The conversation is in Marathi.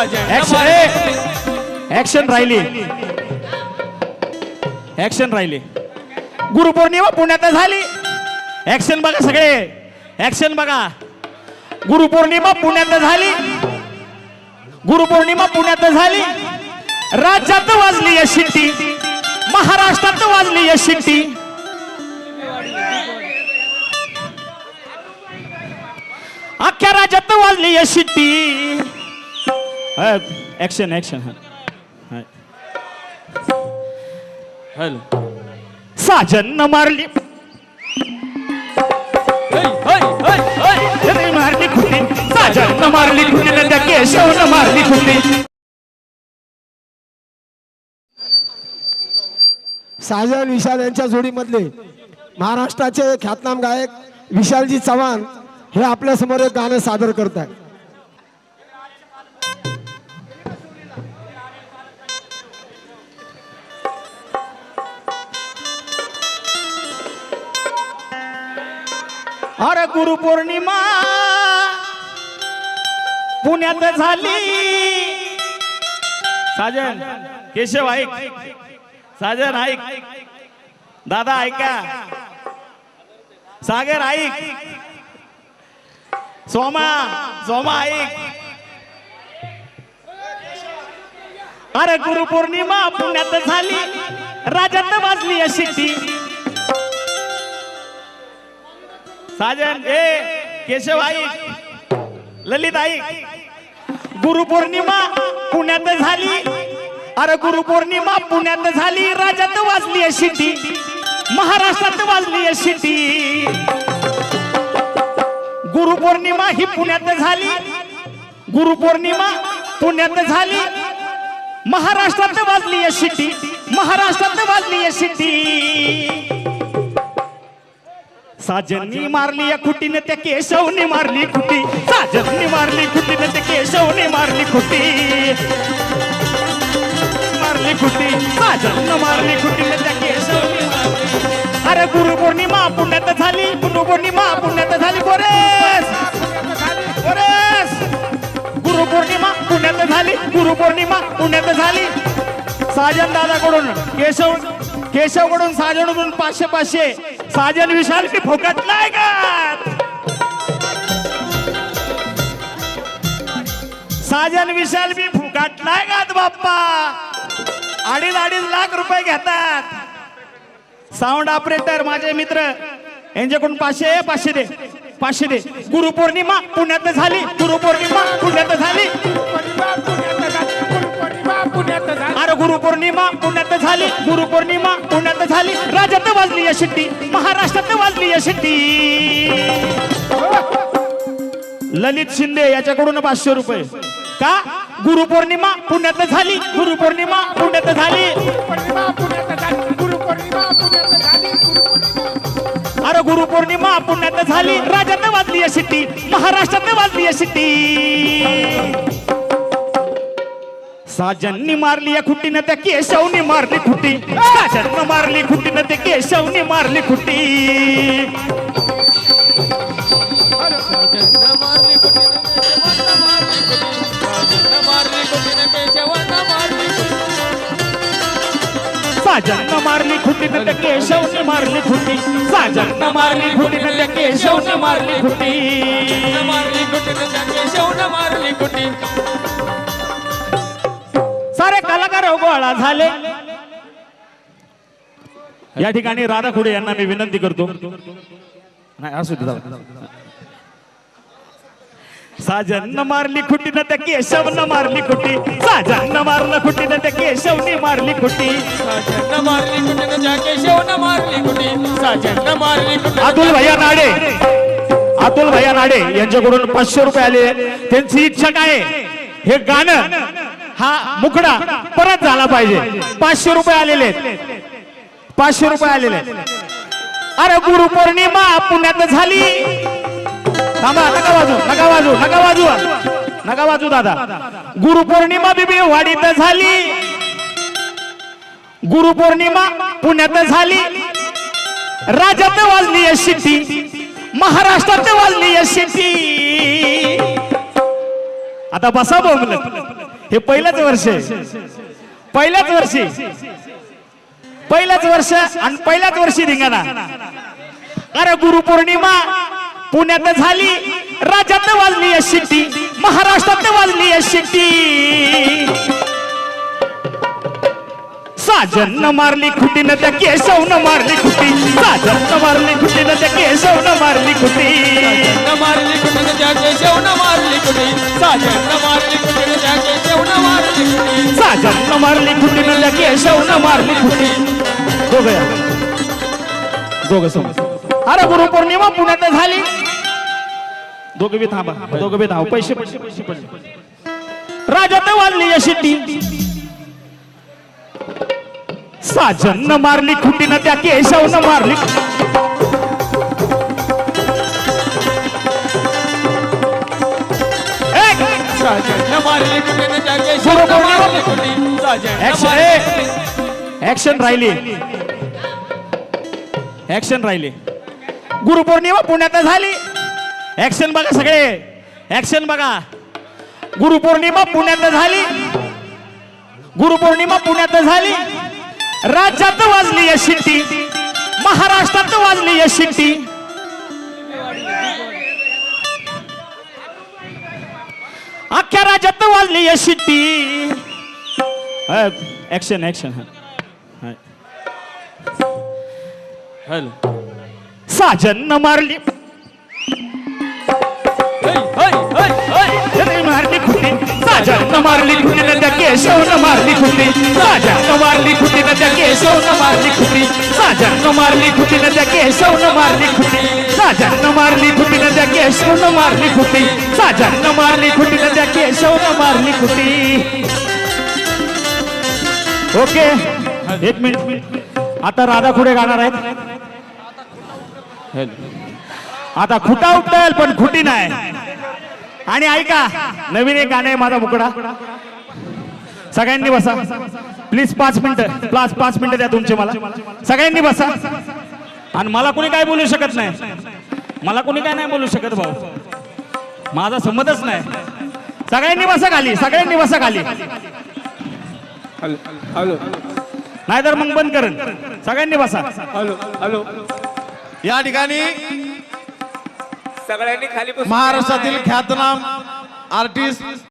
ऍक्शन ऍक्शन राहिली. ऍक्शन राहिली. गुरुपौर्णिमा पुण्यात झाली. ऍक्शन बघा सगळे. ऍक्शन बघा. गुरुपौर्णिमा पुण्यात झाली. गुरुपौर्णिमा पुण्यात झाली. राज्यात वाजली या शिट्टी. महाराष्ट्रात वाजली या शिट्टी. अख्ख्या राज्यात वाजली या शिट्टी. ऍक्शन ऍक्शन हॅलो साजन मारली. मारली खुटी साजन मारली खुटी न त्या केशवन मारली खुटी साजन विशाल यांच्या जोडीमधले महाराष्ट्राचे ख्यातनाम गायक विशालजी चव्हाण हे आपल्यासमोर एक गाणं सादर करत आहे अरे गुरुपौर्णिमा पुण्यात झाली. साजन केशव ऐक. साजन ऐक. दादा ऐका. सागर ऐक. सोमा सोमा ऐक. अरे गुरुपौर्णिमा पुण्यात झाली. राज्यात वाजली अशी ती. साजन ए केशव आई ललित आई गुरुपौर्णिमा पुण्यात झाली. अरे गुरुपौर्णिमा पुण्यात झाली राज्यात वाजली अशी ती महाराष्ट्रात वाजली अशी ती गुरुपौर्णिमा ही पुण्यात झाली गुरुपौर्णिमा पुण्यात झाली. महाराष्ट्रात वाजली अशी ती महाराष्ट्रात वाजली अशी ती साजननी मारली या खुटीने त्या केशवने मारली खुटी. साजननी मारली खुटीने त्या केशवने मारली खुटी. मारली खुटी. साजन मारली खुटीने त्या केशवने अरे गुरुपौर्णिमा पुण्यात झाली. गुरुपौर्णिमा पुण्यात झाली. बोरेस बोरेस गुरुपौर्णिमा पुण्यात झाली. गुरुपौर्णिमा पुण्यात झाली. साजन दादाकडून केशव केशवकडून साजनकडून पाचशे पाचशे. साजन विशाल की फुकट नाही का? साजन विशाल बी फुकट नाही गात बाप्पा. अडीच अडीच लाख रुपये घेतात. साऊंड ऑपरेटर माझे मित्र यांच्याकडून पाचशे पाचशे दे पाचशे दे. गुरुपौर्णिमा पुण्यात झाली गुरुपौर्णिमा पुण्यात झाली. अरे गुरुपौर्णिमा पुण्यात झाली. गुरुपौर्णिमा पुण्यात झाली. राज्यात वाजली या शिट्टी. महाराष्ट्रात वाजली या शिट्टी. ललित शिंदे याच्याकडून पाचशे रुपये. का? गुरुपौर्णिमा पुण्यात झाली. गुरुपौर्णिमा पुण्यात झाली. अरे गुरुपौर्णिमा पुण्यात झाली. राज्यात वाजली या शिट्टी. महाराष्ट्रात वाजली या शिट्टी. साजननी मारली या खुटीनं त्या केशवनी मारली खुटी. साजन मारली खुटीनं त्या केशवनी मारली खुटी. साजन मारली खुटीनं त्या केशवनी मारली खुटी. साजन मारली खुटीनं त्या केशवनी मारली खुटी. सारे कलाकार गोळा झाले. या ठिकाणी राधा खुडे यांना मी विनंती करतो. नाही असू दे जाऊ. साजन मारली खुटी न त्या केशवनं मारली खुटी. साजन मारलं खुटी न त्या केशवनी मारली खुटी. अतुल भैया नाडे. अतुल भैया नाडे यांच्याकडून पाचशे रुपये आले. त्यांची इच्छा काय? हे गाणं. हा मुकडा परत झाला पाहिजे. पाचशे रुपये आलेले आहेत. पाचशे रुपये आलेले आहेत. अरे गुरुपौर्णिमा पुण्यात झाली. थांबा नका वाजू नका वाजू नका वाजू नका वाजू दादा. गुरुपौर्णिमा बिबी वाडीत झाली. गुरुपौर्णिमा पुण्यात झाली. राज्यात वाजली आहे शिट्टी. महाराष्ट्रात वाजली आहे शिट्टी. आता बसा बोंबलत. हे पहिलंच वर्ष आहे. पहिल्याच वर्षी पहिलंच वर्ष आणि पहिल्याच वर्षी धिंगाणा अरे गुरुपौर्णिमा पुण्यात झाली राज्यात वाजली आहे शिट्टी महाराष्ट्रात वाजली आहे शिट्टी. साजन मारली खुटीनं त्या केशवनं मारली खुटी. साजन मारली खुटीनं त्या केशवनं मारली खुटी. न मारली कुठे त्या केशवनं मारली कुठे साजन न मारली कुठे त्या केशवनं मारली कुठे साजन मारली खुटीनं त्या केशवनं मारली खुटी. दोघं या. दोघं समोर अरे गुरुपौर्णिमा पुण्यात झाली. दोघं बी थांबा. दोघं बी थांबा. पैसे पैसे पैसे पैसे राजात वाजली या शिट्टी साजन मारली. साजन न त्या साजन न मारली ऍक्शन राहिली. ऍक्शन राहिली. गुरुपौर्णिमा पुण्यात झाली. ऍक्शन बघा सगळे. ऍक्शन बघा. गुरुपौर्णिमा पुण्यात झाली. गुरुपौर्णिमा पुण्यात झाली. राज्यात वाजली या शिट्टी महाराष्ट्रात वाजली या शिट्टी अख्ख्या राज्यात वाजली या शिट्टी ऍक्शन ऍक्शन हॅलो साजन मारली. मारली खुटी. साजन मारली खुटी न त्या केशवनं मारली खुटी. साजन मारली खुटी न त्या केशवनं मारली खुटी. साजन मारली खुटी न त्या केशवनं मारली खुटी. साजन मारली खुटी न त्या केशवनं मारली खुटी. साजन मारली खुटी न त्या केशवनं मारली खुटी. ओके एक मिनिट. आता राधा खुडे गाणार आहेत. आता खुटा उठेल पण खुटी नाही. आणि ऐका नवीन एक गाणं आहे माझा मुकडा. सगळ्यांनी बसा. प्लीज पाच मिनिटं प्लास पाच मिनिटं द्या तुमचे मला. सगळ्यांनी बसा. आणि मला कोणी काय बोलू शकत नाही? मला कोणी काय नाही बोलू शकत भाऊ. माझा संमतच नाही. सगळ्यांनी बसा खाली सगळ्यांनी बसा खाली. हॅलो हॅलो नाहीतर मग बंद करेन. सगळ्यांनी बसा. Hello hello. या ठिकाणी सगळ्यांनी खाली महाराष्ट्रातील ख्यातनाम आर्टिस्ट